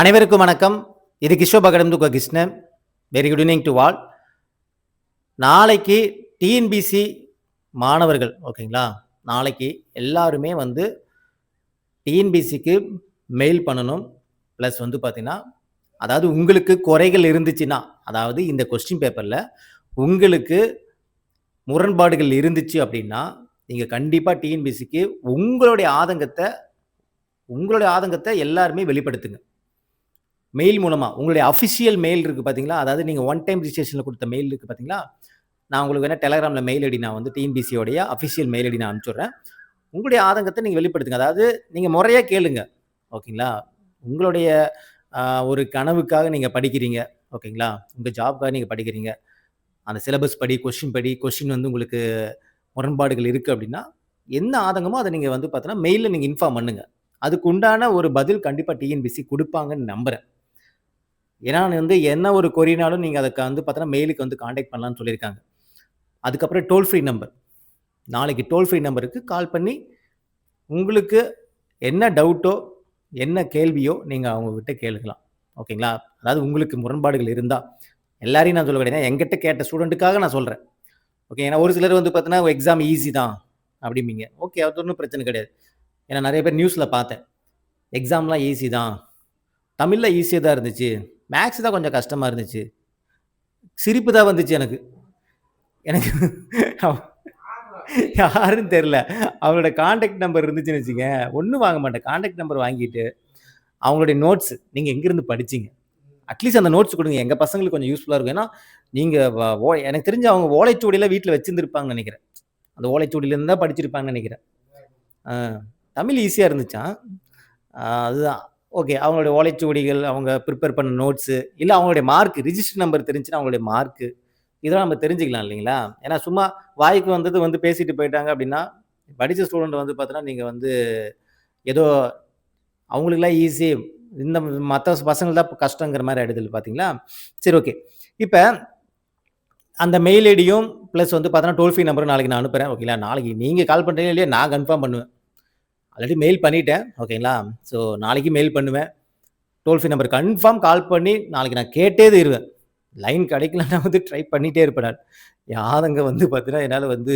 அனைவருக்கும் வணக்கம். இது கிஷோப் அகடம்துக்க Krishnan. Very good evening to all நாளைக்கு டிஎன்பிசி மாணவர்கள் ஓகேங்களா? நாளைக்கு எல்லாருமே வந்து டிஎன்பிசிக்கு மெயில் பண்ணணும். ப்ளஸ் வந்து பார்த்திங்கன்னா அதாவது உங்களுக்கு குறைகள் இருந்துச்சுன்னா அதாவது இந்த கொஸ்டின் பேப்பரில் உங்களுக்கு முரண்பாடுகள் இருந்துச்சு அப்படின்னா நீங்கள் கண்டிப்பாக டிஎன்பிசிக்கு உங்களுடைய ஆதங்கத்தை உங்களுடைய ஆதங்கத்தை எல்லாருமே வெளிப்படுத்துங்க. மெயில் மூலமாக உங்களுடைய அஃபிஷியல் மெயில் இருக்குது பார்த்தீங்களா அதாவது நீங்கள் ஒன் டைம் ரிஜிஸ்ட்ரேஷனில் கொடுத்த மெயில் இருக்குது பார்த்தீங்களா நான் உங்களுக்கு வேணால் டெலகிராமில் மெயில் ஐடி நான் வந்து டிஎன்பிசியோடைய அஃபிஷியல் மெயில் ஐடி நான் அனுப்பிச்சுட்றேன். உங்களுடைய ஆதங்கத்தை நீங்கள் வெளிப்படுத்துங்க. அதாவது நீங்கள் முறையாக கேளுங்க. ஓகேங்களா? உங்களுடைய ஒரு கனவுக்காக நீங்கள் படிக்கிறீங்க. ஓகேங்களா? உங்கள் ஜாப்க்காக நீங்கள் படிக்கிறீங்க. அந்த சிலபஸ் படி கொஷின் படி கொஷின் வந்து உங்களுக்கு முரண்பாடுகள் இருக்குது அப்படின்னா என்ன ஆதங்கமோ அதை நீங்கள் வந்து பார்த்தோன்னா மெயிலில் நீங்கள் இன்ஃபார்ம் பண்ணுங்கள் அதுக்கு உண்டான ஒரு பதில் கண்டிப்பாக டிஎன்பிசி கொடுப்பாங்கன்னு நம்புகிறேன் ஏன்னா வந்து என்ன ஒரு கொரினாலும் நீங்கள் அதுக்கு வந்து பார்த்தோன்னா மெயிலுக்கு வந்து காண்டாக்ட் பண்ணலான்னு சொல்லியிருக்காங்க. அதுக்கப்புறம் டோல் ஃப்ரீ நம்பர் நாளைக்கு டோல் ஃப்ரீ நம்பருக்கு கால் பண்ணி உங்களுக்கு என்ன டவுட்டோ என்ன கேள்வியோ நீங்கள் அவங்கக்கிட்ட கேளுக்கலாம். ஓகேங்களா? அதாவது உங்களுக்கு முரண்பாடுகள் இருந்தால் எல்லாரையும் நான் சொல்ல கிடையாது என்கிட்ட கேட்ட ஸ்டூடெண்ட்டுக்காக நான் சொல்கிறேன் ஓகே ஏன்னா ஒரு சிலர் வந்து பார்த்தீங்கன்னா எக்ஸாம் ஈஸி தான் அப்படிம்பீங்க. ஓகே அது ஒன்றும் பிரச்சனை கிடையாது. ஏன்னா நிறைய பேர் நியூஸில் பார்த்தேன். எக்ஸாம்லாம் ஈஸி தான். தமிழில் ஈஸியாக தான் இருந்துச்சு. மேக்ஸ் தான் கொஞ்சம் கஷ்டமாக இருந்துச்சு. சிரிப்பு தான் வந்துச்சு எனக்கு. எனக்கு யாருன்னு தெரில அவங்களோட காண்டாக்ட் நம்பர் இருந்துச்சுன்னு வச்சுங்க ஒன்றும் வாங்க மாட்டேன். காண்டாக்ட் நம்பர் வாங்கிட்டு அவங்களுடைய நோட்ஸ் நீங்கள் எங்கேருந்து படிச்சிங்க? அட்லீஸ்ட் அந்த நோட்ஸ் கொடுங்க. எங்கள் பசங்களுக்கு கொஞ்சம் யூஸ்ஃபுல்லாக இருக்கும். ஏன்னா நீங்கள் எனக்கு தெரிஞ்சு அவங்க ஓலைச்சுவடியெல்லாம் வீட்டில் வச்சுருந்துருப்பாங்கன்னு நினைக்கிறேன். அந்த ஓலைச்சுவடியிலேருந்து தான் படிச்சிருப்பாங்கன்னு நினைக்கிறேன். ஆ, தமிழ் ஈஸியாக இருந்துச்சான் அதுதான். ஓகே அவங்களுடைய ஓலைச்சுவடிகள் அவங்க ப்ரிப்பேர் பண்ண நோட்ஸு இல்லை அவங்களுடைய மார்க் ரிஜிஸ்டர் நம்பர் தெரிஞ்சுன்னா அவங்களுடைய மார்க்கு இதெல்லாம் நம்ம தெரிஞ்சுக்கலாம் இல்லைங்களா? ஏன்னா சும்மா வாய்க்கு வந்தது வந்து பேசிட்டு போயிட்டாங்க அப்படின்னா படித்த ஸ்டூடெண்ட் வந்து பார்த்தோன்னா நீங்கள் வந்து ஏதோ அவங்களுக்குலாம் ஈஸி இந்த மற்ற பசங்களுக்கு தான் கஷ்டங்கிற மாதிரி ஆயிடுது பார்த்தீங்களா? சரி ஓகே இப்போ அந்த மெயில் ஐடியும் ப்ளஸ் வந்து பார்த்தோன்னா டோல் ஃப்ரீ நம்பரும் நாளைக்கு நான் அனுப்புகிறேன் ஓகேங்களா நாளைக்கு நீங்கள் கால் பண்ணுறீங்க இல்லையா? நான் கன்ஃபார்ம் பண்ணுவேன். ஆல்ரெடி மெயில் பண்ணிட்டேன். ஓகேங்களா ஸோ நாளைக்கு மெயில் பண்ணுவேன். Toll free number confirm call பண்ணி நாளைக்கு நான் கேட்டே தருவேன். லைன் கிடைக்கலன்னா வந்து ட்ரை பண்ணிகிட்டே இருப்பேன் நான் யாதங்க வந்து பார்த்தீங்கன்னா என்னால் வந்து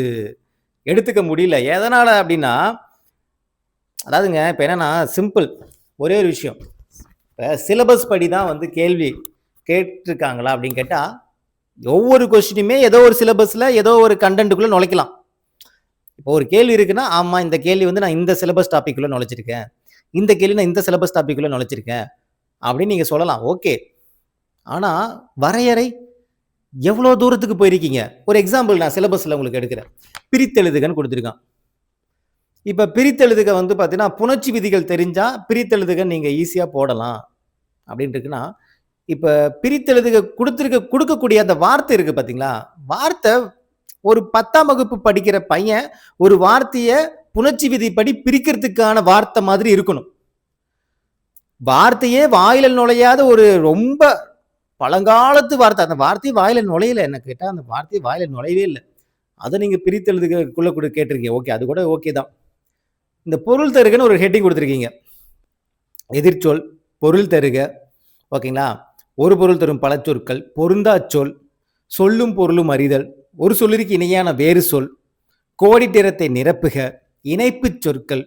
எடுத்துக்க முடியல. எதனால் அப்படின்னா அதாவதுங்க இப்போ என்னன்னா சிம்பிள் ஒரே ஒரு விஷயம். இப்போ சிலபஸ் படி தான் வந்து கேள்வி கேட்டிருக்காங்களா அப்படின்னு கேட்டால் ஒவ்வொரு கொஸ்டினுமே ஏதோ ஒரு சிலபஸில் ஏதோ ஒரு கண்டென்ட்டுக்குள்ளே நுழைக்கலாம். இப்போ ஒரு கேள்வி இருக்குன்னா ஆமாம் இந்த கேள்வி வந்து நான் இந்த சிலபஸ் டாபிக்குள்ளே நுழைச்சிருக்கேன் இந்த கேள்வி நான் இந்த சிலபஸ் டாப்பிக்குள்ளே நுழைச்சிருக்கேன் அப்படின்னு நீங்கள் சொல்லலாம். ஓகே. ஆனால் வரையறை எவ்வளோ தூரத்துக்கு போயிருக்கீங்க? ஒரு எக்ஸாம்பிள் நான் சிலபஸில் உங்களுக்கு எடுக்கிறேன். பிரித்தெழுதுகன்னு கொடுத்துருக்கான். இப்போ பிரித்தெழுதுக வந்து பார்த்தீங்கன்னா புணர்ச்சி விதிகள் தெரிஞ்சால் பிரித்தெழுதுக நீங்கள் ஈஸியாக போடலாம். அப்படின்னு இருக்குன்னா இப்போ பிரித்தெழுதுக கொடுத்துருக்க கொடுக்கக்கூடிய அந்த வார்த்தை இருக்குது பார்த்தீங்களா வார்த்தை ஒரு பத்தாம் வகுப்பு படிக்கிற பையன் ஒரு வார்த்தையை புணர்ச்சி விதிப்படி பிரிக்கிறதுக்கான வார்த்தை மாதிரி இருக்கணும். வார்த்தையே வாயில நுழையாத ஒரு ரொம்ப பழங்காலத்து வார்த்தை. அந்த வார்த்தையை வாயில நுழையல. என்ன கேட்டால் அந்த வார்த்தையை வாயில நுழையவே இல்லை. அதை நீங்கள் பிரித்தெழுதுக்குள்ள கூட கேட்டிருக்கீங்க. ஓகே அது கூட ஓகே தான். இந்த பொருள் தருகன்னு ஒரு ஹெட்டிங் கொடுத்துருக்கீங்க. எதிர்ச்சொல் பொருள் தருக. ஓகேங்களா? ஒரு பொருள் தரும் பல சொற்கள் பொருந்தா சொல் சொல்லும் பொருளும் அறிதல். ஒரு சொல்லிற்கு இணையான வேறு சொல் கோடிட்டிரத்தை நிரப்புக இணைப்புச் சொற்கள்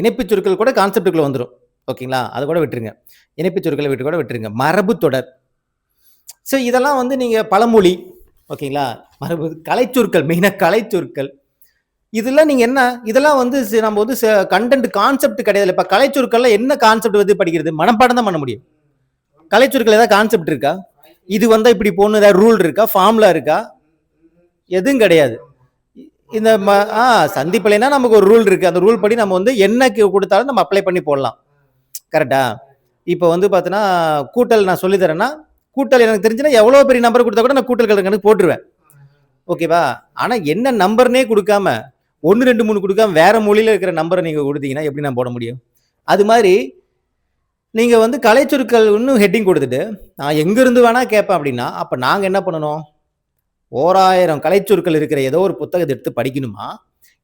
இணைப்புச் சொற்கள் கூட கான்செப்டுக்குள்ளே வந்துடும் ஓகேங்களா? அதை கூட விட்டுருங்க. இணைப்புச் சொற்களை விட்டு கூட விட்டுருங்க. மரபு தொடர். ஸோ இதெல்லாம் வந்து நீங்கள் பழமொழி ஓகேங்களா? மரபு கலைச்சொற்கள் மெயினாக கலைச்சொற்கள் இதெல்லாம் நீங்கள் என்ன இதெல்லாம் வந்து நம்ம வந்து கண்டென்ட் கான்செப்ட் கிடையாது. இப்போ கலைச்சொற்கள்ல என்ன கான்செப்ட் வந்து படிக்கிறது? மனப்பாடம் தான் பண்ண முடியும். கலைச்சொற்கள் ஏதாவது கான்செப்ட் இருக்கா? இது வந்தால் இப்படி போகணும் ஏதாவது ரூல் இருக்கா? ஃபார்முலா இருக்கா? எதுவும் கிடையாது. இந்த ம ஆ சந்திப்பிலைனா நமக்கு ஒரு ரூல் இருக்குது அந்த ரூல் படி நம்ம வந்து என்ன கொடுத்தாலும் நம்ம அப்ளை பண்ணி போடலாம். கரெக்டா இப்போ வந்து பார்த்தீங்கன்னா கூட்டல் நான் சொல்லித்தரேன்னா கூட்டல் எனக்கு தெரிஞ்சுன்னா எவ்வளோ பெரிய நம்பர் கொடுத்தா கூட நான் கூட்டல் கணக்கு போட்டுருவேன். ஓகேவா ஆனால் என்ன நம்பர்னே கொடுக்காம ஒன்று ரெண்டு மூணு கொடுக்காம வேற மொழியில் இருக்கிற நம்பரை நீங்கள் கொடுத்தீங்கன்னா எப்படி நான் போட முடியும்? அது மாதிரி நீங்கள் வந்து கலைச்சொற்கள் இன்னும் ஹெட்டிங் கொடுத்துட்டு நான் எங்கேருந்து வேணால் கேட்பேன் அப்படின்னா அப்போ நாங்கள் என்ன பண்ணணும்? ஓராயிரம் கலைச்சொற்கள் இருக்கிற ஏதோ ஒரு புத்தகத்தை எடுத்து படிக்கணுமா?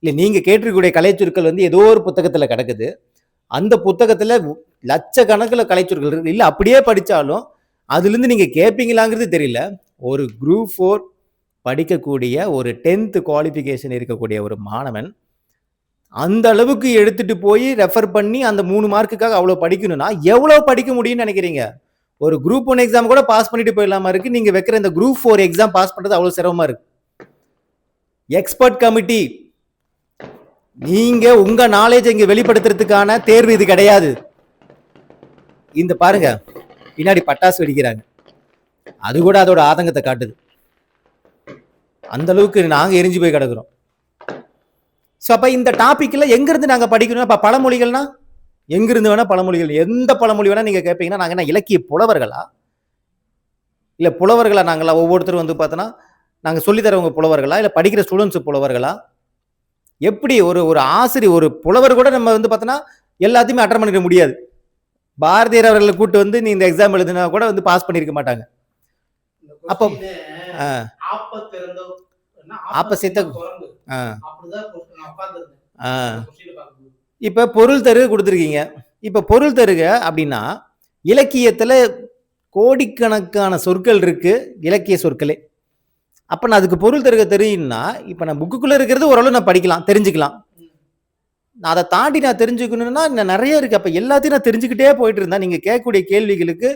இல்லை நீங்கள் கேட்டிருக்கக்கூடிய கலைச்சொற்கள் வந்து ஏதோ ஒரு புத்தகத்தில் கிடக்குது. அந்த புத்தகத்தில் லட்சக்கணக்கில் கலைச்சொற்கள் இருக்குது இல்லை அப்படியே படித்தாலும் அதுலேருந்து நீங்கள் கேட்பீங்களாங்கிறது தெரியல. ஒரு குரூப் ஃபோர் படிக்கக்கூடிய ஒரு டென்த்து குவாலிஃபிகேஷன் இருக்கக்கூடிய ஒரு மாணவன் அந்த அளவுக்கு எடுத்துட்டு போய் ரெஃபர் பண்ணி அந்த மூணு மார்க்குக்காக அவ்வளோ படிக்கணும்னா எவ்வளோ படிக்க முடியும்னு நினைக்கிறீங்க? ஒரு குரூப் ஒன் எக்ஸாம் கூட பாஸ் பண்ணிட்டு போயிடலாமா இருக்கு? நீங்க வைக்கிற இந்த குரூப் ஃபோர் எக்ஸாம் பாஸ் பண்றது அவ்வளோ சிரமமா இருக்கு. எக்ஸ்பர்ட் கமிட்டி நீங்க உங்க நாலேஜ் இங்க வெளிப்படுத்துறதுக்கான தேர்வு இது கிடையாது. இந்த பாருங்க பின்னாடி பட்டாசு வெடிக்கிறாங்க. அது கூட அதோட ஆதங்கத்தை காட்டுது. அந்த அளவுக்கு நாங்க எரிஞ்சு போய் கிடக்குறோம். ஸோ அப்ப இந்த டாபிக்ல எங்க இருந்து நாங்க படிக்கணும் அப்ப பழமொழிகள்னா? எங்க இருந்து வேணா பழமொழிகள் எந்த பழமொழி வேணா நீங்க கேட்பீங்கன்னா நாங்க என்ன இலக்கிய புலவர்களா? இல்ல புலவர்களா நாங்களா? ஒவ்வொருத்தரும் வந்து பார்த்தோன்னா நாங்க சொல்லித் தரவங்க புலவர்களா? இல்ல படிக்கிற ஸ்டூடெண்ட்ஸ் புலவர்களா? எப்படி ஒரு ஒரு ஆசிரியர் ஒரு புலவர் கூட நம்ம வந்து பார்த்தோன்னா எல்லாத்தையுமே அட்டன் பண்ணிக்க முடியாது. பாரதியார் அவர்களை கூட்டு வந்து நீ இந்த எக்ஸாம் எழுதினா கூட வந்து பாஸ் பண்ணியிருக்க மாட்டாங்க. அப்போ-. ஆப்ப சித்த- ஆ, ஆ. இப்போ பொருள் தருக கொடுத்துருக்கீங்க. இப்போ பொருள் தருக அப்படின்னா இலக்கியத்தில் கோடிக்கணக்கான சொற்கள் இருக்குது இலக்கிய சொற்களே. அப்போ நான் அதுக்கு பொருள் தருக தெரியும்னா இப்போ நான் புக்குக்குள்ளே இருக்கிறது ஓரளவு நான் படிக்கலாம் தெரிஞ்சுக்கலாம். நான் அதை தாண்டி நான் தெரிஞ்சுக்கணும்னா இன்னும் நிறைய இருக்குது அப்போ எல்லாத்தையும் நான் தெரிஞ்சுக்கிட்டே போயிட்டு இருந்தேன் நீங்கள் கேட்கக்கூடிய கேள்விகளுக்கு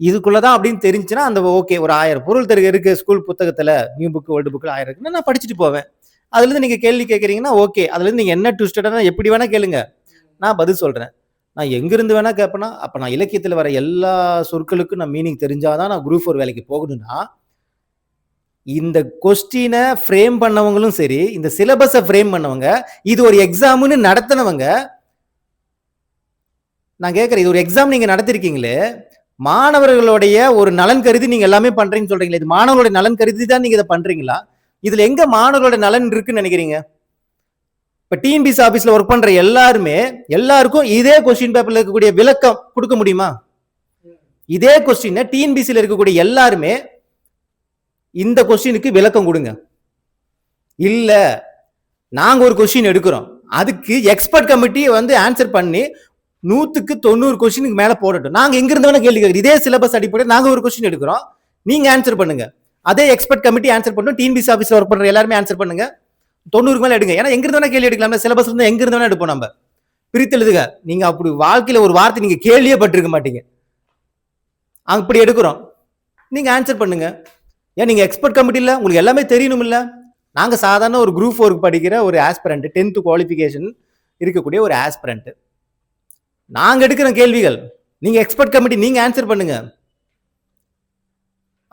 இதுக்குள்ளே தான் அப்படின்னு தெரிஞ்சுன்னா அந்த ஓகே ஒரு ஆயிரம் பொருள் தருக இருக்குது ஸ்கூல் புத்தகத்தில் நியூ புக்கு ஓல்டு புக்கில் ஆயிரம் இருக்குன்னு நான் படிச்சுட்டு போவேன். அதுலேருந்து நீங்கள் கேள்வி கேட்குறீங்கன்னா ஓகே அதுலேருந்து நீங்கள் என்ன ட்விஸ்டடாக எப்படி வேணால் கேளுங்க. நான் பதில் சொல்கிறேன் நான் எங்கேருந்து வேணால் கேட்பேன்னா அப்போ நான் இலக்கியத்தில் வர எல்லா சொற்களுக்கும் நான் மீனிங் தெரிஞ்சாதான் நான் குரூப் ஃபோர் வேலைக்கு போகணும்னா இந்த கொஸ்டினை ஃப்ரேம் பண்ணவங்களும் சரி இந்த சிலபஸை ஃப்ரேம் பண்ணவங்க இது ஒரு எக்ஸாம்னு நடத்தினவங்க நான் கேட்குறேன் இது ஒரு எக்ஸாம் நீங்கள் நடத்திருக்கீங்களே மாணவர்களுடைய ஒரு நலன் கருதி நீங்கள் எல்லாமே பண்ணுறீங்கன்னு சொல்கிறீங்களே இது மாணவர்களுடைய நலன் கருதி தான் நீங்கள் இதை பண்ணுறீங்களா இதுல எங்க மாணவர்களோட நலன் இருக்குன்னு நினைக்கிறீங்க? இப்ப டிஎன்பிசி ஆபீஸ்ல ஒர்க் பண்ற எல்லாருமே எல்லாருக்கும் இதே கொஸ்டின் பேப்பர்ல இருக்கக்கூடிய விளக்கம் கொடுக்க முடியுமா? இதே கொஸ்டின் டிஎன்பிசியில் இருக்கக்கூடிய எல்லாருமே இந்த கொஸ்டினுக்கு விளக்கம் கொடுங்க. இல்ல நாங்க ஒரு கொஸ்டின் எடுக்கிறோம். அதுக்கு எக்ஸ்பர்ட் கமிட்டி வந்து ஆன்சர் பண்ணி நூத்துக்கு தொண்ணூறு கொஸ்டினுக்கு மேல போடட்டும். நாங்க எங்க இருந்து கேள்வி கேட்குறோம். இதே சிலபஸ் அடிப்படையில் நாங்க ஒரு கொஸ்டின் எடுக்கிறோம். நீங்க ஆன்சர் பண்ணுங்க. அதே எக்ஸ்பர்ட் கமிட்டி ஆன்சர் பண்ணும் டிஎன்பிசி ஆஃபீஸில் ஒர்க் பண்ணுற எல்லாருமே ஆன்சர் பண்ணுங்க. தொண்ணூறுக்கு மேலே எடுங்க. ஏன்னா எங்க கேள்வி எடுக்கலாம் சிலபஸ் இருந்தால் எங்க வேணா எடுப்போம் நம்ம. பிரித்து எழுதுக. நீங்க அப்படி வாழ்க்கையில் ஒரு வார்த்தை நீங்க கேள்வியே பட்டிருக்க மாட்டீங்க. அப்படி எடுக்கிறோம். நீங்க ஆன்சர் பண்ணுங்க. ஏன் நீங்க எக்ஸ்பர்ட் கமிட்டியில் உங்களுக்கு எல்லாமே தெரியணும் இல்லை நாங்கள் சாதாரண ஒரு குரூப் ஃபோருக்கு படிக்கிற ஒரு ஆஸ்பிரண்ட் டென்த் குவாலிஃபிகேஷன் இருக்கக்கூடிய ஒரு ஆஸ்பிரண்ட் நாங்கள் எடுக்கிற கேள்விகள் நீங்க எக்ஸ்பர்ட் கமிட்டி நீங்க ஆன்சர் பண்ணுங்க.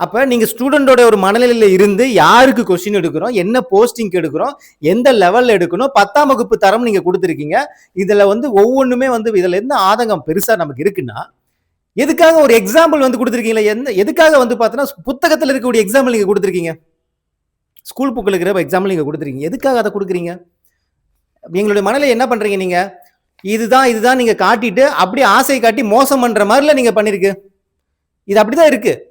அப்போ நீங்கள் ஸ்டூடெண்டோட ஒரு மனநிலையில் இருந்து யாருக்கு கொஸ்டின் எடுக்கிறோம்? என்ன போஸ்டிங் எடுக்கிறோம்? எந்த லெவலில் எடுக்கணும்? பத்தாம் வகுப்பு தரம் நீங்கள் கொடுத்துருக்கீங்க. இதில் வந்து ஒவ்வொன்றுமே வந்து இதில் என்ன ஆதங்கம் பெருசாக நமக்கு இருக்குன்னா எதுக்காக ஒரு எக்ஸாம்பிள் வந்து கொடுத்துருக்கீங்களா? எந்த எதுக்காக வந்து பார்த்தோன்னா புத்தகத்தில் இருக்கக்கூடிய எக்ஸாம்பிள் நீங்கள் கொடுத்துருக்கீங்க. ஸ்கூல் புக்கில் இருக்கிற எக்ஸாம்பிள் நீங்கள் கொடுத்துருக்கீங்க. எதுக்காக அதை கொடுக்குறீங்க? எங்களுடைய மனநிலை என்ன பண்ணுறீங்க நீங்கள் இதுதான் இதுதான் நீங்கள் காட்டிட்டு அப்படியே ஆசை காட்டி மோசம் பண்ணுற மாதிரில நீங்கள் பண்ணியிருக்கு இது அப்படி தான் இருக்குது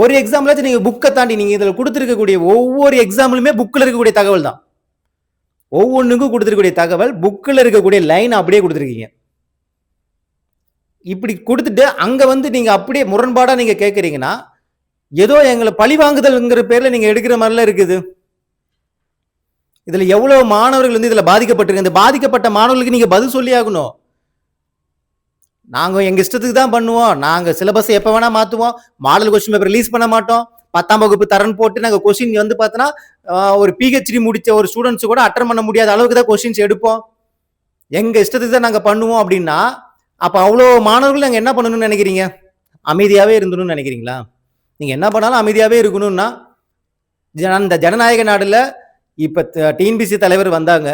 ஒரு எக்ஸாம்பிளாச்சும் நீங்கள் புக்கை தாண்டி நீங்கள் இதில் கொடுத்துருக்கக்கூடிய ஒவ்வொரு எக்ஸாம்பிளுமே புக்கில் இருக்கக்கூடிய தகவல் தான். ஒவ்வொன்றுக்கும் கொடுத்துருக்கக்கூடிய தகவல் புக்கில் இருக்கக்கூடிய லைன் அப்படியே கொடுத்துருக்கீங்க. இப்படி கொடுத்துட்டு அங்கே வந்து நீங்கள் அப்படியே முரண்பாடாக நீங்கள் கேட்குறீங்கன்னா ஏதோ எங்களை பழி வாங்குதல்ங்கிற பேரில் நீங்கள் எடுக்கிற மாதிரிலாம் இருக்குது. இதில் எவ்வளோ மாணவர்கள் வந்து இதில் பாதிக்கப்பட்டிருக்கு. இந்த பாதிக்கப்பட்ட மாணவர்களுக்கு நீங்கள் பதில் சொல்லி ஆகணும். நாங்கள் எங்கள் இஷ்டத்துக்கு தான் பண்ணுவோம். நாங்கள் சிலபஸை எப்போ வேணால் மாற்றுவோம் மாடல் கொஸ்டின் பேப்பர் ரிலீஸ் பண்ண மாட்டோம். பத்தாம் வகுப்பு தரன் போட்டு நாங்கள் கொஸ்டின் வந்து பார்த்தோன்னா ஒரு பிஹெச்டி முடித்த ஒரு ஸ்டூடெண்ட்ஸ் கூட அட்டன் பண்ண முடியாத அளவுக்கு தான் கொஸ்டின்ஸ் எடுப்போம். எங்கள் இஷ்டத்துக்கு தான் நாங்கள் பண்ணுவோம் அப்படின்னா அப்போ அவ்வளோ மாணவர்கள் நாங்கள் என்ன பண்ணணும்னு நினைக்கிறீங்க? அமைதியாகவே இருந்தணும்னு நினைக்கிறீங்களா? நீங்கள் என்ன பண்ணாலும் அமைதியாகவே இருக்கணும்னா ஜன- இந்த ஜனநாயக நாடில் இப்போ டிஎன்பிசி தலைவர் வந்தாங்க.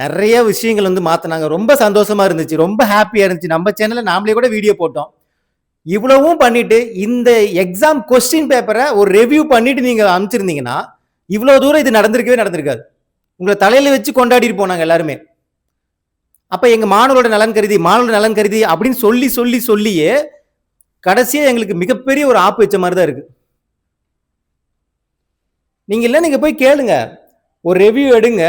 நிறைய விஷயங்கள் வந்து மாத்தினாங்க. ரொம்ப சந்தோஷமா இருந்துச்சு. ரொம்ப ஹாப்பியா இருந்துச்சு. நம்ம சேனல்ல நாமளே கூட வீடியோ போட்டோம். இவ்வளவும் பண்ணிட்டு இந்த எக்ஸாம் கொஸ்டின் பேப்பரை ஒரு ரிவ்யூ பண்ணிட்டு நீங்க அனுப்பிச்சிருந்தீங்கன்னா இவ்வளோ தூரம் இது நடந்திருக்கவே நடந்திருக்காது. உங்களை தலையில வச்சு கொண்டாடிட்டு போனாங்க எல்லாருமே. அப்போ எங்கள் மாணவரோட நலன் கருதி மாணவரோட நலன் கருதி அப்படின்னு சொல்லி சொல்லி சொல்லியே கடைசியாக எங்களுக்கு மிகப்பெரிய ஒரு ஆப்பு வச்ச மாதிரி தான் இருக்குது நீங்கள் இல்லை நீங்கள் போய் கேளுங்க. ஒரு ரெவ்யூ எடுங்க.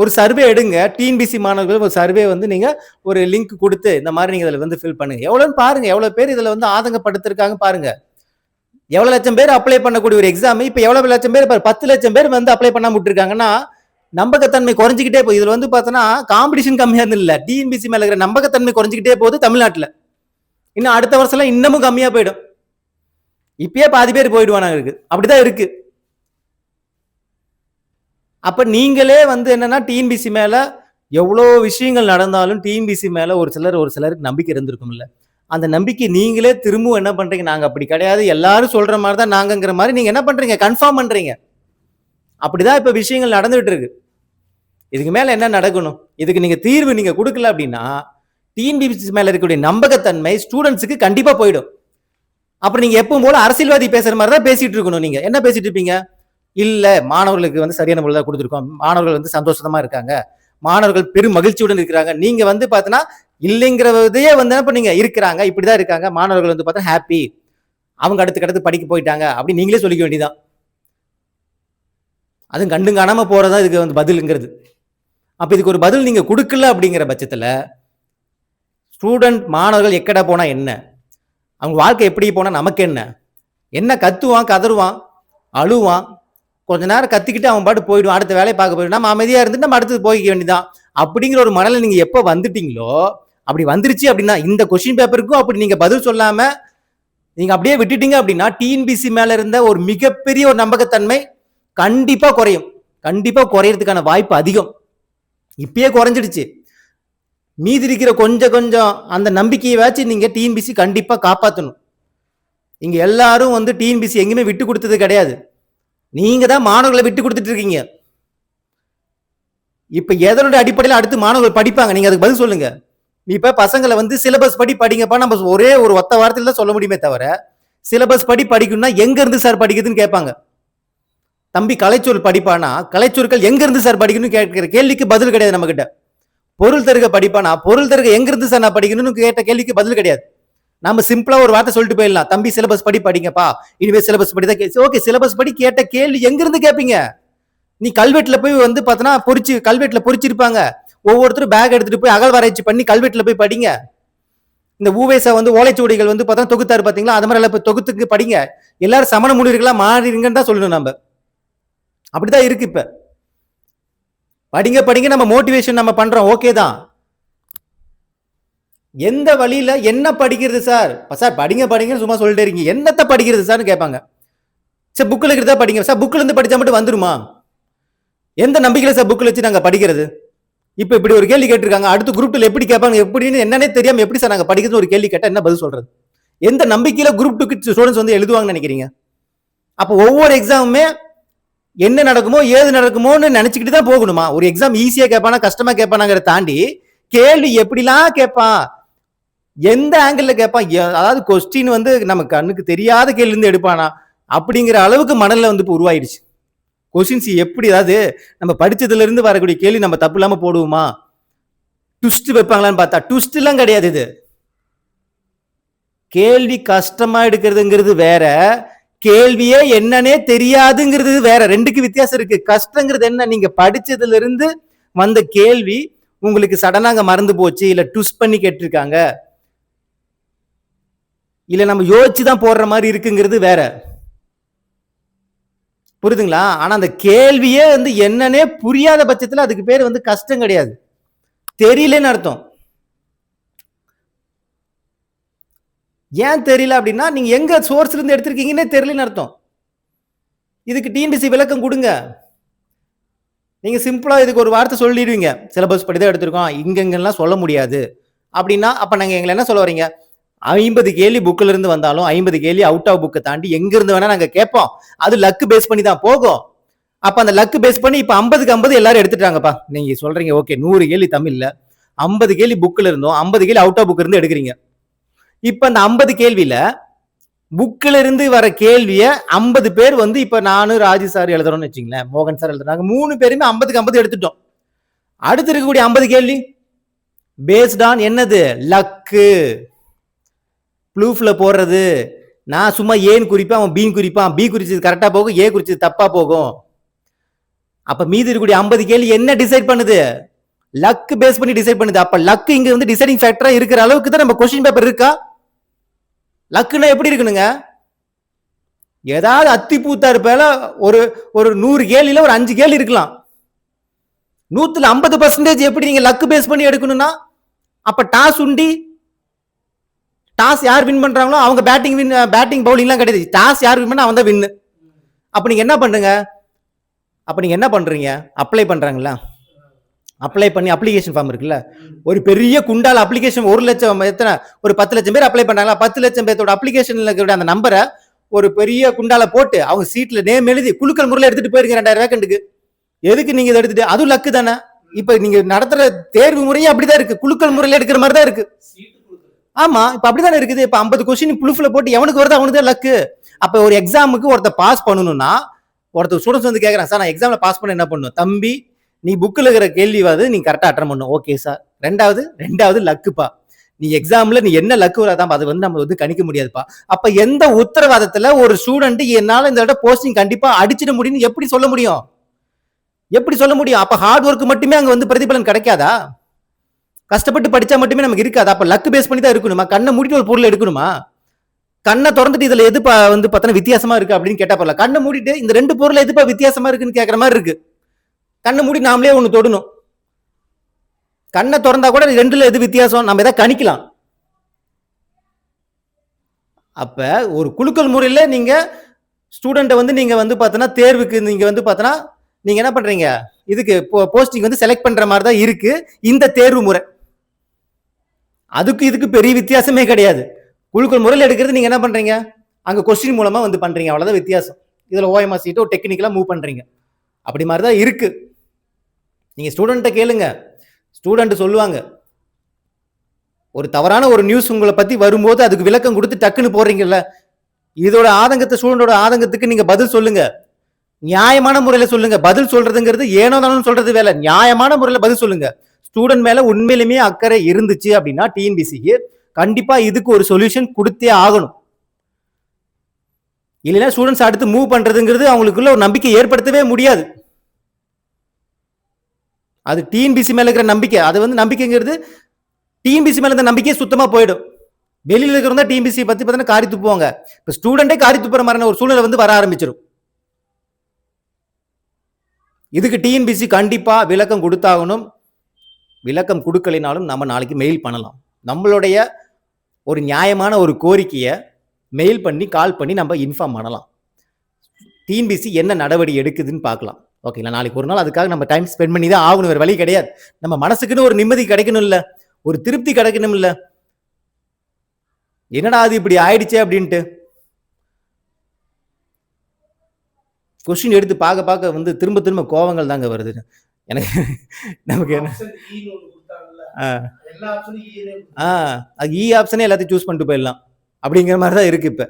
ஒரு சர்வே எடுங்க. டிஎன்பிசி மாணவர்கள் ஒரு சர்வே வந்து நீங்க ஒரு லிங்க் கொடுத்து இந்த மாதிரி நீங்க இதில் வந்து ஃபில் பண்ணுங்க. எவ்வளவுன்னு பாருங்க. எவ்வளவு பேர் இதுல வந்து ஆதங்கப்படுத்திருக்காங்க பாருங்க. எவ்வளவு லட்சம் பேர் அப்ளை பண்ணக்கூடிய ஒரு எக்ஸாம் இப்ப எவ்வளவு லட்சம் பேர் பத்து லட்சம் பேர் வந்து அப்ளை பண்ணாம விட்டுருக்காங்கன்னா நம்பகத்தன்மை குறைஞ்சிக்கிட்டே போகுது. இதுல வந்து பார்த்தோன்னா காம்படிஷன் கம்மியா இருந்தில்ல டிஎன்பிசி மேல இருக்கிற நம்பகத்தன்மை குறைஞ்சிக்கிட்டே போகுது தமிழ்நாட்டில். இன்னும் அடுத்த வருஷம்லாம் இன்னமும் கம்மியா போயிடும். இப்பயே பாதி பேர் போயிடுவானாங்க இருக்கு அப்படிதான் இருக்கு. அப்போ நீங்களே வந்து என்னன்னா டிஎன்பிசி மேலே எவ்வளோ விஷயங்கள் நடந்தாலும் டிஎன்பிசி மேலே ஒரு சிலர் ஒரு சிலருக்கு நம்பிக்கை இருந்திருக்கும்ல. அந்த நம்பிக்கை நீங்களே திரும்பவும் என்ன பண்ணுறீங்க நாங்கள் அப்படி கிடையாது. எல்லாரும் சொல்கிற மாதிரி தான் நாங்கங்கிற மாதிரி நீங்கள் என்ன பண்ணுறீங்க கன்ஃபார்ம் பண்றீங்க. அப்படிதான் இப்போ விஷயங்கள் நடந்துகிட்டு இருக்கு இதுக்கு மேலே என்ன நடக்கணும்? இதுக்கு நீங்கள் தீர்வு நீங்கள் கொடுக்கல அப்படின்னா டிஎன்பிசி மேலே இருக்கக்கூடிய நம்பகத்தன்மை ஸ்டூடெண்ட்ஸுக்கு கண்டிப்பாக போயிடும். அப்புறம் நீங்கள் எப்பவும் போல அரசியல்வாதி பேசுகிற மாதிரி தான் பேசிகிட்டு இருக்கணும் நீங்கள் என்ன பேசிட்டு இருப்பீங்க? இல்லை மாணவர்களுக்கு வந்து சரியான முறையில் கொடுத்துருக்கோம். மாணவர்கள் வந்து சந்தோஷமா இருக்காங்க. மாணவர்கள் பெரும் மகிழ்ச்சியுடன் இருக்கிறாங்க. நீங்க வந்து பார்த்தீங்கன்னா இல்லைங்கிறதையே வந்து என்ன பண்ணீங்க? இருக்கிறாங்க. இப்படிதான் இருக்காங்க. மாணவர்கள் வந்து பார்த்தா ஹாப்பி அவங்க அடுத்து அடுத்து படிக்க போயிட்டாங்க. அப்படி நீங்களே சொல்லிக்க வேண்டியதான் அதுவும் கண்டு காணாமல் போகிறதா இதுக்கு வந்து பதிலுங்கிறது. அப்போ இதுக்கு ஒரு பதில் நீங்க கொடுக்கல அப்படிங்கிற பட்சத்தில் ஸ்டூடெண்ட் மாணவர்கள் எக்கடா போனால் என்ன? அவங்க வாழ்க்கை எப்படி போனால் நமக்கு என்ன? என்ன கத்துவான் கதறுவான் அழுவான் கொஞ்ச நேரம் கத்திக்கிட்டு அவன் பாட்டு போயிடுவான் அடுத்த வேலையை பார்க்க போயிடும் நம்ம அமைதியாக இருந்துட்டு நம்ம அடுத்தது போய்க்க வேண்டியதான் அப்படிங்கிற ஒரு மனநிலை நீங்கள் எப்போ வந்துட்டீங்களோ அப்படி வந்துருச்சு அப்படின்னா இந்த கொஸ்டின் பேப்பருக்கும் அப்படி நீங்கள் பதில் சொல்லாமல் நீங்கள் அப்படியே விட்டுட்டீங்க அப்படின்னா டிஎன்பிசி மேலே இருந்த ஒரு மிகப்பெரிய ஒரு நம்பகத்தன்மை கண்டிப்பாக குறையும். கண்டிப்பாக குறையறதுக்கான வாய்ப்பு அதிகம். இப்பயே குறைஞ்சிடுச்சு. மீதி இருக்கிற கொஞ்சம் கொஞ்சம் அந்த நம்பிக்கையை வச்சு நீங்கள் டிஎன்பிசி கண்டிப்பாக காப்பாற்றணும் இங்கே எல்லாரும் வந்து டிஎன்பிசி எங்கேயுமே விட்டு கொடுத்தது கிடையாது. நீங்கள் தான் மாணவர்களை விட்டு கொடுத்துட்டு இருக்கீங்க இப்போ எதனுடைய அடிப்படையில் அடுத்து மாணவர்கள் படிப்பாங்க? நீங்கள் அதுக்கு பதில் சொல்லுங்கள் இப்போ பசங்களை வந்து சிலபஸ் படி படிங்கப்பா நம்ம ஒரே ஒரு ஒத்த வாரத்தில் தான் சொல்ல முடியுமே தவிர சிலபஸ் படி படிக்கணும்னா எங்கேருந்து சார் படிக்குதுன்னு கேட்பாங்க. தம்பி கலைச்சொல் படிப்பானா? கலைச்சொற்கள் எங்கேருந்து சார் படிக்கணும்னு கேட்கிற கேள்விக்கு பதில் கிடையாது நம்மக்கிட்ட பொருள் தருக படிப்பானா? பொருள் தருக எங்கேருந்து சார் நான் படிக்கணும்னு கேட்ட கேள்விக்கு பதில் கிடையாது. நம்ம சிம்பிளா ஒரு வார்த்தை சொல்லிட்டு போயிடலாம். தம்பி சிலபஸ் படி படிங்கப்பா. இனிமே சிலபஸ் படி தான் ஓகே சிலபஸ் படி கேட்ட கேள்வி எங்கிருந்து கேட்பீங்க நீ கல்வெட்டுல போய் வந்து பார்த்தனா பொறிச்சு கல்வெட்டுல பொறிச்சிருப்பாங்க. ஒவ்வொருத்தரும் பேக் எடுத்துட்டு போய் அகழ்வாராய்ச்சி பண்ணி கல்வெட்டுல போய் படிங்க. இந்த ஊவேசா வந்து ஓலைச்சுவடிகள் வந்து பார்த்தா தொகுத்தாரு பார்த்தீங்களா அது மாதிரி எல்லாம் தொகுத்துக்கு படிங்க. எல்லாரும் சமண முனிவர்களா மாறிடுங்கன்னு தான் சொல்லணும் நம்ம அப்படிதான் இருக்கு இப்போ. படிங்க படிங்க நம்ம மோட்டிவேஷன் நம்ம பண்றோம். ஓகே தான். எந்த வழியில் என்ன படிக்கிறது சார்? சார் படிங்க படிங்கன்னு சும்மா சொல்லிட்டே இருக்கீங்க. என்னத்தை படிக்கிறது சார்னு கேட்பாங்க. சார் புக்கில் இருக்கிறதா படிங்க. சார் புக்கில் இருந்து மட்டும் வந்துருமா? எந்த நம்பிக்கையில் சார் புக்கில் வச்சு நாங்கள் படிக்கிறது? இப்போ இப்படி ஒரு கேள்வி கேட்டிருக்காங்க. அடுத்த குரூப் டூல எப்படி கேட்பாங்க? எப்படின்னு என்னன்னே தெரியாமல் எப்படி சார் நாங்கள் படிக்கிறது ஒரு கேள்வி கேட்டால் என்ன பதில் சொல்கிறது எந்த நம்பிக்கையில் குரூப் டூக்கு ஸ்டூடெண்ட்ஸ் வந்து எழுதுவாங்கன்னு நினைக்கிறீங்க? அப்போ ஒவ்வொரு எக்ஸாமுமே என்ன நடக்குமோ ஏது நடக்குமோன்னு நினச்சிக்கிட்டு தான் போகணுமா? ஒரு எக்ஸாம் ஈஸியாக கேட்பானா கஷ்டமாக கேட்பானாங்கிறத தாண்டி கேள்வி எப்படிலாம் கேட்பான் எந்த ஆங்கிள் கேட்பான் அதாவது கொஸ்டின் வந்து நம்ம கண்ணுக்கு தெரியாத கேள்விலேருந்து எடுப்பானா? அப்படிங்கிற அளவுக்கு மனநிலை வந்து இப்போ உருவாயிடுச்சு. கொஸ்டின்ஸ் எப்படி அதாவது நம்ம படித்ததுலேருந்து வரக்கூடிய கேள்வி நம்ம தப்பு இல்லாமல் போடுவோமா? ட்விஸ்ட் வைப்பாங்களான்னு பார்த்தா ட்விஸ்ட்லாம் கிடையாது இது. கேள்வி கஷ்டமாக எடுக்கிறதுங்கிறது வேற கேள்வியே என்னன்னே தெரியாதுங்கிறது வேற. ரெண்டுக்கு வித்தியாசம் இருக்கு. கஷ்டங்கிறது என்ன? நீங்க படிச்சதுல இருந்து வந்த கேள்வி உங்களுக்கு சடனாக மறந்து போச்சு இல்ல ட்விஸ்ட் பண்ணி கேட்டிருக்காங்க. இல்லை நம்ம யோசிச்சு தான் போடுற மாதிரி இருக்குங்கிறது வேற. புரியுதுங்களா ஆனால் அந்த கேள்வியே வந்து என்னன்னே புரியாத பட்சத்தில் அதுக்கு பேர் வந்து கஷ்டம் கிடையாது. தெரியலன்னு அர்த்தம். ஏன் தெரியல அப்படின்னா நீங்கள் எங்கே சோர்ஸ்லேருந்து எடுத்திருக்கீங்கன்னே தெரியலன்னு அர்த்தம். இதுக்கு டிஎன்பிசி விளக்கம் கொடுங்க. நீங்கள் சிம்பிளாக இதுக்கு ஒரு வார்த்தை சொல்லிடுவீங்க. சிலபஸ் படி தான் எடுத்திருக்கோம். இங்கெங்கெல்லாம் சொல்ல முடியாது. அப்படின்னா அப்போ நாங்கள் எங்களை என்ன சொல்ல வரீங்க ஐம்பது கேள்வி புக்கில் இருந்து வந்தாலும் ஐம்பது கேள்வி அவுட் ஆஃப் புக்கை தாண்டி எங்கேருந்து வேணால் வேணா கேட்போம். அது லக்கு பேஸ் பண்ணி தான் போகும். அப்போ அந்த லக்கு பேஸ் பண்ணி இப்போ ஐம்பதுக்கு ஐம்பது எல்லாரும் எடுத்துட்டாங்கப்பா. நீங்கள் சொல்கிறீங்க ஓகே நூறு கேள்வி தமிழில். ஐம்பது கேள்வி புக்கில் இருந்தோம் ஐம்பது கேள்வி அவுட் ஆஃப் புக் இருந்து எடுக்கிறீங்க. இப்போ அந்த ஐம்பது கேள்வியில் புக்கில் இருந்து வர கேள்வியை ஐம்பது பேர் வந்து இப்போ நானும் ராஜி சார் எழுதுறோம்னு வச்சுங்களேன் மோகன் சார் எழுதுறாங்க. மூணு பேருமே ஐம்பதுக்கு ஐம்பது எடுத்துட்டோம். அடுத்து இருக்கக்கூடிய ஐம்பது கேள்வி? பேஸ்ட் ஆன் என்னது? லக்கு ப்ளூஃபில் போடுறது. நான் சும்மா ஏன்னு குறிப்பேன் அவன் பீன் குறிப்பான். பி குறிச்சது கரெக்டாக போகும் ஏ குறிச்சது தப்பாக போகும். அப்போ மீதி இருக்கக்கூடிய ஐம்பது கேள்வி என்ன டிசைட் பண்ணுது? லக் பேஸ் பண்ணி டிசைட் பண்ணுது. அப்போ லக் இங்கே வந்து டிசைடிங் ஃபேக்டராக இருக்கிற அளவுக்கு தான் நம்ம கொஸ்டின் பேப்பர் இருக்கா? லக்குன்னா எப்படி இருக்கணுங்க? ஏதாவது அத்தி பூத்தா இருப்பேல ஒரு ஒரு நூறு கேள்வியில் ஒரு அஞ்சு கேள்வி இருக்கலாம். நூற்றுல ஐம்பது பர்சன்டேஜ் எப்படி நீங்கள் லக்கு பேஸ் பண்ணி எடுக்கணும்னா அப்போ டாஸ் உண்டி டாஸ் யார் வின் பண்றாங்களோ அவங்க பேட்டிங் வின் பேட்டிங் பவுலிங்லாம் கிடையாது. டாஸ் யார் வின் பண்ணா அவன் தான் வின்னு. அப்போ நீங்கள் என்ன பண்ணுங்க? அப்போ நீங்கள் என்ன பண்ணுறீங்க அப்ளை பண்ணுறாங்களா அப்ளை பண்ணி அப்ளிகேஷன் ஃபார்ம் இருக்குல்ல? ஒரு பெரிய குண்டால் அப்ளிகேஷன் ஒரு லட்சம் எத்தனை? ஒரு பத்து லட்சம் பேர் அப்ளை பண்ணாங்களா பத்து லட்சம் பேர்த்தோட அப்ளிகேஷனில் இருக்கிற அந்த நம்பரை ஒரு பெரிய குண்டால போட்டு அவங்க சீட்டில் நேம் எழுதி குழுக்கள் முறையில் எடுத்துகிட்டு போயிருங்க ரெண்டாயிரம் வேக்கண்டுக்கு எதுக்கு நீங்கள் இதை எடுத்துட்டு? அதுவும் லக்கு தானே. இப்போ நீங்கள் நடத்துகிற தேர்வு முறையே அப்படிதான் இருக்கு. குழுக்கள் முறையில் எடுக்கிற மாதிரி தான் இருக்கு ஆமா இப்ப அப்படிதானே இருக்குது? இப்ப ஐம்பது கொஸ்டின் புளுஃப்ல போட்டு எவனுக்கு வருது அவனுக்கு தான் லக்கு அப்ப ஒரு எக்ஸாமுக்கு ஒருத்த பாஸ் பண்ணணும்னா ஒருத்தர் ஸ்டூடெண்ட்ஸ் வந்து கேட்குறான் சார் நான் எக்ஸாம்ல பாஸ் பண்ண என்ன பண்ணும்? தம்பி நீ புக்கில் இருக்கிற கேள்வி வந்து நீ கரெக்டாக அட்டன் பண்ணும் ஓகே சார் ரெண்டாவது ரெண்டாவது லக்குப்பா நீ எக்ஸாமில் நீ என்ன லக்கு வராதான் அது வந்து நம்ம வந்து கணிக்க முடியாதுப்பா. அப்போ எந்த உத்தரவாதத்தில் ஒரு ஸ்டூடெண்ட் என்னால் இந்த இடம் போஸ்டிங் கண்டிப்பாக அடிச்சிட முடியும்னு எப்படி சொல்ல முடியும்? எப்படி சொல்ல முடியும்? அப்போ ஹார்ட் ஒர்க் மட்டுமே அங்கே வந்து பிரதிபலன் கிடைக்காதா? கஷ்டப்பட்டு படித்தா மட்டுமே நமக்கு இருக்காது. அப்போ லக்கு பேஸ் பண்ணி தான் இருக்கணுமா? கண்ணை மூடிட்டு ஒரு பொருள் எடுக்கணுமா? கண்ணை திறந்துட்டு இதில் எது பா- வந்து பார்த்தோன்னா வித்தியாசமா இருக்கு அப்படின்னு கேட்டா போல கண்ணை மூடிட்டு இந்த ரெண்டு பொருள் எதுப்பா வித்தியாசமா இருக்குன்னு கேட்குற மாதிரி இருக்கு. கண்ணை மூடி நாமளே ஒன்று தொடணும். கண்ணை திறந்தா கூட ரெண்டுல எது வித்தியாசம்? நம்ம எதாவது கணிக்கலாம். அப்போ ஒரு குலுக்கல் முறையில் நீங்கள் ஸ்டூடெண்ட்டை வந்து நீங்கள் வந்து பார்த்தோன்னா தேர்வுக்கு நீங்கள் வந்து பார்த்தோன்னா நீங்கள் என்ன பண்ணுறீங்க இதுக்கு போ போஸ்டிங் வந்து செலக்ட் பண்ணுற மாதிரி தான் இருக்குது இந்த தேர்வு முறை. அதுக்கு இதுக்கு பெரிய வித்தியாசமே கிடையாது. குழுக்கள் முறையில் எடுக்கிறது நீங்கள் என்ன பண்ணுறீங்க அங்கே கொஸ்டின் மூலமாக வந்து பண்ணுறீங்க அவ்வளோதான் வித்தியாசம். இதில் ஓஎம்ஆர் சீட்டு ஒரு மூவ் பண்ணுறீங்க அப்படி மாதிரி தான் இருக்குது நீங்கள் ஸ்டூடெண்ட்டை கேளுங்க. ஸ்டூடெண்ட் சொல்லுவாங்க. ஒரு தவறான ஒரு நியூஸ் உங்களை பற்றி வரும்போது அதுக்கு விளக்கம் கொடுத்து டக்குன்னு போடுறீங்கல்ல. இதோட ஆதங்கத்தை ஸ்டூடெண்டோட ஆதங்கத்துக்கு நீங்கள் பதில் சொல்லுங்க. நியாயமான முறையில் சொல்லுங்க. பதில் சொல்றதுங்கிறது ஏனோ தானோ சொல்றது வேலை. நியாயமான முறையில் பதில் சொல்லுங்க. ஸ்டூடெண்ட் மேல உண்மையிலுமே அக்கறை இருந்துச்சு அப்படின்னா டிஎன்பிசிக்கு கண்டிப்பா இதுக்கு ஒரு சொல்யூஷன் கொடுத்தே ஆகணும். இல்லைன்னா ஸ்டூடெண்ட்ஸ் அடுத்து மூவ் பண்றதுங்கிறது அவங்களுக்குள்ள ஒரு நம்பிக்கை ஏற்படுத்தவே முடியாது. அது டிஎன்பிசி மேல இருக்கிற நம்பிக்கை. அது வந்து நம்பிக்கைங்கிறது டிஎன்பிசி மேல இருந்த நம்பிக்கையே சுத்தமா போயிடும். வெளியில இருக்கிறவங்க டிஎன்பிசி பத்தி பார்த்தீங்கன்னா காரி துப்புவாங்க. இப்போ ஸ்டூடெண்டே காரி துப்புற மாதிரியான ஒரு சூழ்நிலை வந்து வர ஆரம்பிச்சிடும் இதுக்கு டிஎன்பிசி கண்டிப்பாக விளக்கம் கொடுத்தாகணும். விளக்கம் கொடுக்கலைனாலும் நம்ம நாளைக்கு மெயில் பண்ணலாம். நம்மளுடைய ஒரு நியாயமான ஒரு கோரிக்கையை மெயில் பண்ணி கால் பண்ணி நம்ம இன்ஃபார்ம் பண்ணலாம். டிஎன்பிசி என்ன நடவடிக்கை எடுக்குதுன்னு பார்க்கலாம். ஓகேங்களா நாளைக்கு ஒரு நாள் அதுக்காக நம்ம டைம் ஸ்பெண்ட் பண்ணி தான் ஆகணும் வேறு வழி கிடையாது. நம்ம மனசுக்குன்னு ஒரு நிம்மதி கிடைக்கணும் இல்லை ஒரு திருப்தி கிடைக்கணும் இல்லை என்னடா அது இப்படி ஆயிடுச்சே அப்படின்ட்டு. கொஸ்டின் எடுத்து பார்க்க பார்க்க வந்து திரும்ப திரும்ப கோவங்கள் தாங்க வருது. எனக்கு நமக்கு என்ன? E. ஆ. E ஆ அது இ ஆப்ஷனே எல்லாத்தையும் சூஸ் பண்ணிட்டு போயிடலாம். அப்படிங்கிற மாதிரி தான் இருக்கு இப்ப.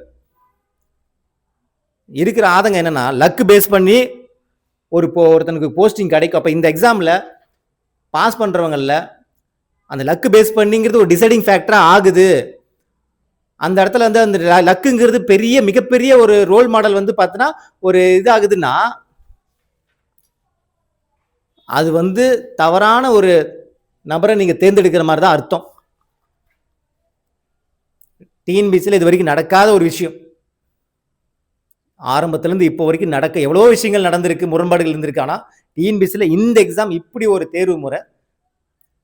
இருக்கிற ஆதங்கம் என்னன்னா லக் பேஸ் பண்ணி ஒரு இப்போ ஒருத்தனுக்கு போஸ்டிங் கிடைக்கும். அப்ப இந்த எக்ஸாம்ல பாஸ் பண்றவங்கல்ல அந்த லக் பேஸ் பண்ணிங்கிறது ஒரு டிசைடிங் ஃபேக்டரா ஆகுது. அந்த இடத்துல வந்து அந்த லக்குங்கிறது பெரிய மிகப்பெரிய ஒரு ரோல் மாடல் வந்து பார்த்தீங்கன்னா ஒரு இது ஆகுதுன்னா அது வந்து தவறான ஒரு நபரை நீங்கள் தேர்ந்தெடுக்கிற மாதிரி தான் அர்த்தம். டிஎன்பிசியில் இது வரைக்கும் நடக்காத ஒரு விஷயம். ஆரம்பத்துலேருந்து இப்போ வரைக்கும் நடக்க எவ்வளோ விஷயங்கள் நடந்திருக்கு முரண்பாடுகள் இருந்திருக்கு. ஆனால் டிஎன்பிசியில் இந்த எக்ஸாம் இப்படி ஒரு தேர்வு முறை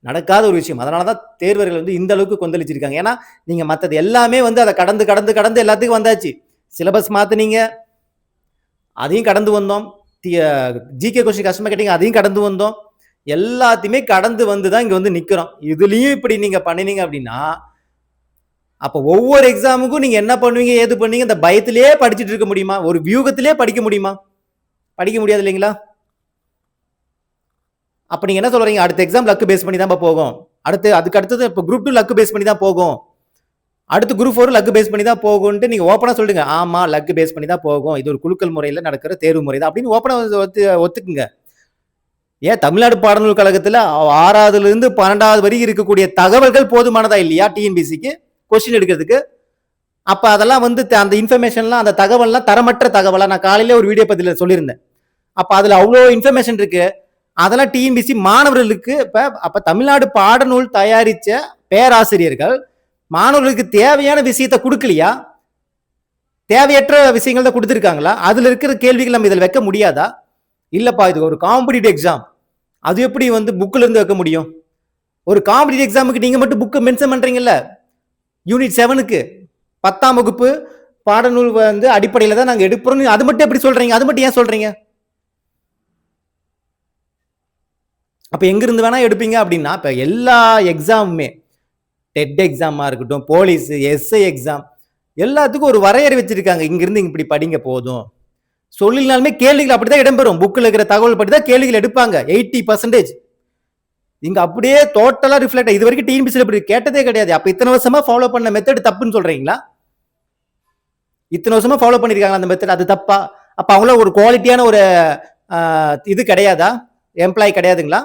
நடக்காத ஒரு விஷயம். அதனால தான் தேர்வர்கள் வந்து இந்த அளவுக்கு கொந்தளிச்சிருக்காங்க. ஏன்னா நீங்கள் மற்றது எல்லாமே வந்து அதை கடந்து கடந்து கடந்து எல்லாத்துக்கும் வந்தாச்சு. சிலபஸ் மாற்றுனீங்க அதையும் கடந்து வந்தோம். ஜிகே கொஸ்டின் கஷ்டமாக கேட்டீங்க அதையும் கடந்து வந்தோம். எல்லாத்தையுமே கடந்து வந்து தான் இங்கே வந்து நிற்கிறோம் இதுலேயும் இப்படி நீங்கள் பண்ணினீங்க அப்படின்னா அப்போ ஒவ்வொரு எக்ஸாமுக்கும் நீங்கள் என்ன பண்ணுவீங்க ஏது பண்ணுவீங்க இந்த பயத்திலேயே படிச்சுட்டு இருக்க முடியுமா? ஒரு வியூகத்திலே படிக்க முடியுமா? படிக்க முடியாது இல்லைங்களா? அப்போ நீங்கள் என்ன சொல்கிறீங்க அடுத்த எக்ஸாம் லக்கு பேஸ் பண்ணி தான் போகும். அடுத்து அதுக்கு அடுத்தது இப்போ குரூப் டூ லக்கு பேஸ் பண்ணி தான் போகும். அடுத்து குரூப் ஃபோர் லக்கு பேஸ் பண்ணி தான் போகும்ட்டு நீங்கள் ஓப்பனாக சொல்லுங்க ஆமாம் லக்கு பேஸ் பண்ணி தான் போகும். இது ஒரு குலுக்கல் முறையில் நடக்கிற தேர்வு முறை தான் அப்படின்னு ஓப்பனாக ஒத்து ஒத்துக்குங்க. ஏன் தமிழ்நாடு பாடநூல் கழகத்தில் ஆறாவதுலேருந்து பன்னெண்டாவது வரைக்கும் இருக்கக்கூடிய தகவல்கள் போதுமானதா இல்லையா டிஎன்பிசிக்கு கொஸ்டின் எடுக்கிறதுக்கு. அப்போ அதெல்லாம் வந்து த- அந்த இன்ஃபர்மேஷன்லாம் அந்த தகவல்லாம் தரமற்ற தகவலாக நான் காலையிலே ஒரு வீடியோ பதில சொல்லியிருந்தேன். அப்போ அதில் அவ்வளோ இன்ஃபர்மேஷன் இருக்குது அதெல்லாம் டிஎன்பிசி மாணவர்களுக்கு இப்போ அப்போ தமிழ்நாடு பாடநூல் தயாரித்த பேராசிரியர்கள் மாணவர்களுக்கு தேவையான விஷயத்த கொடுக்கலையா? தேவையற்ற விஷயங்கள் தான் கொடுத்துருக்காங்களா? அதில் இருக்கிற கேள்விகள் நம்ம இதில் வைக்க முடியாதா? இல்லைப்பா இது ஒரு காம்படிட்டிவ் எக்ஸாம் அது எப்படி வந்து புக்கில் இருந்து வைக்க முடியும்? ஒரு காம்படிட்டிவ் எக்ஸாமுக்கு நீங்கள் மட்டும் புக்கு மென்ஷன் பண்ணுறீங்கல்ல யூனிட் செவனுக்கு பத்தாம் வகுப்பு பாடநூல் வந்து அடிப்படையில் தான் நாங்கள் எடுப்போம் அது மட்டும் எப்படி சொல்கிறீங்க அது மட்டும் ஏன் சொல்கிறீங்க அப்போ எங்கேருந்து வேணால் எடுப்பீங்க அப்படின்னா இப்போ எல்லா எக்ஸாமுமே டெட் எக்ஸாமா இருக்கட்டும் போலீஸ் எஸ்ஐ எக்ஸாம் எல்லாத்துக்கும் ஒரு வரையறை வச்சிருக்காங்க இங்கேருந்து இப்படி படிங்க போதும். சொல்லினாலுமே கேள்விகள் அப்படி தான் இடம்பெறும் புக்கில் இருக்கிற தகவல் படி தான் கேள்விகள் எடுப்பாங்க. எயிட்டி பர்சன்டேஜ் இங்கே அப்படியே டோட்டலாக ரிஃப்ளெக்ட் இது வரைக்கும் டிஎன்பிசியில் இப்படி கேட்டதே கிடையாது. அப்போ இத்தனை வருஷமாக ஃபாலோ பண்ண மெத்தட் தப்புன்னு சொல்கிறீங்களா இத்தனை வருஷமாக ஃபாலோ பண்ணியிருக்காங்க அந்த மெத்தட் அது தப்பா? அப்போ அவங்கள ஒரு குவாலிட்டியான ஒரு இது கிடையாதா? எம்ப்ளாயி கிடையாதுங்களா?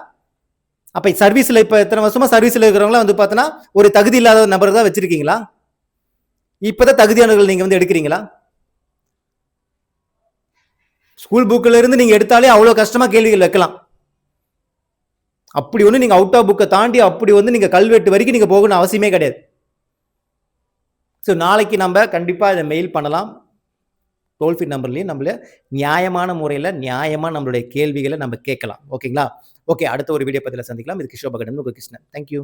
அப்ப சர்வீஸ்ல இப்ப இத்தனை வருஷமா சர்வீஸ்ல இருக்கிறவங்களாம் வந்து பார்த்தோன்னா ஒரு தகுதி இல்லாத நபர் தான் வச்சிருக்கீங்களா? இப்பதான் தகுதியானவர்கள் நீங்க வந்து எடுக்கிறீங்களா? ஸ்கூல் புக்ல இருந்து நீங்க எடுத்தாலே அவ்வளவு கஷ்டமா கேள்விகள் வைக்கலாம். அப்படி ஒன்று நீங்கள் அவுட் ஆஃப் புக்கை தாண்டி அப்படி வந்து நீங்கள் கல்வெட்டு வரைக்கும் நீங்கள் போகணும் அவசியமே கிடையாது. ஸோ நாளைக்கு நம்ம கண்டிப்பாக இதை மெயில் பண்ணலாம். டோல் ஃப்ரீ நம்பர்லையும் நம்மள நியாயமான முறையில் நியாயமாக நம்மளுடைய கேள்விகளை நம்ம கேட்கலாம். ஓகேங்களா ஓகே அடுத்த ஒரு வீடியோ பதிவில் சந்திக்கலாம். இது கிஷோபகடன் உங்கள் கிருஷ்ணன். தேங்க்யூ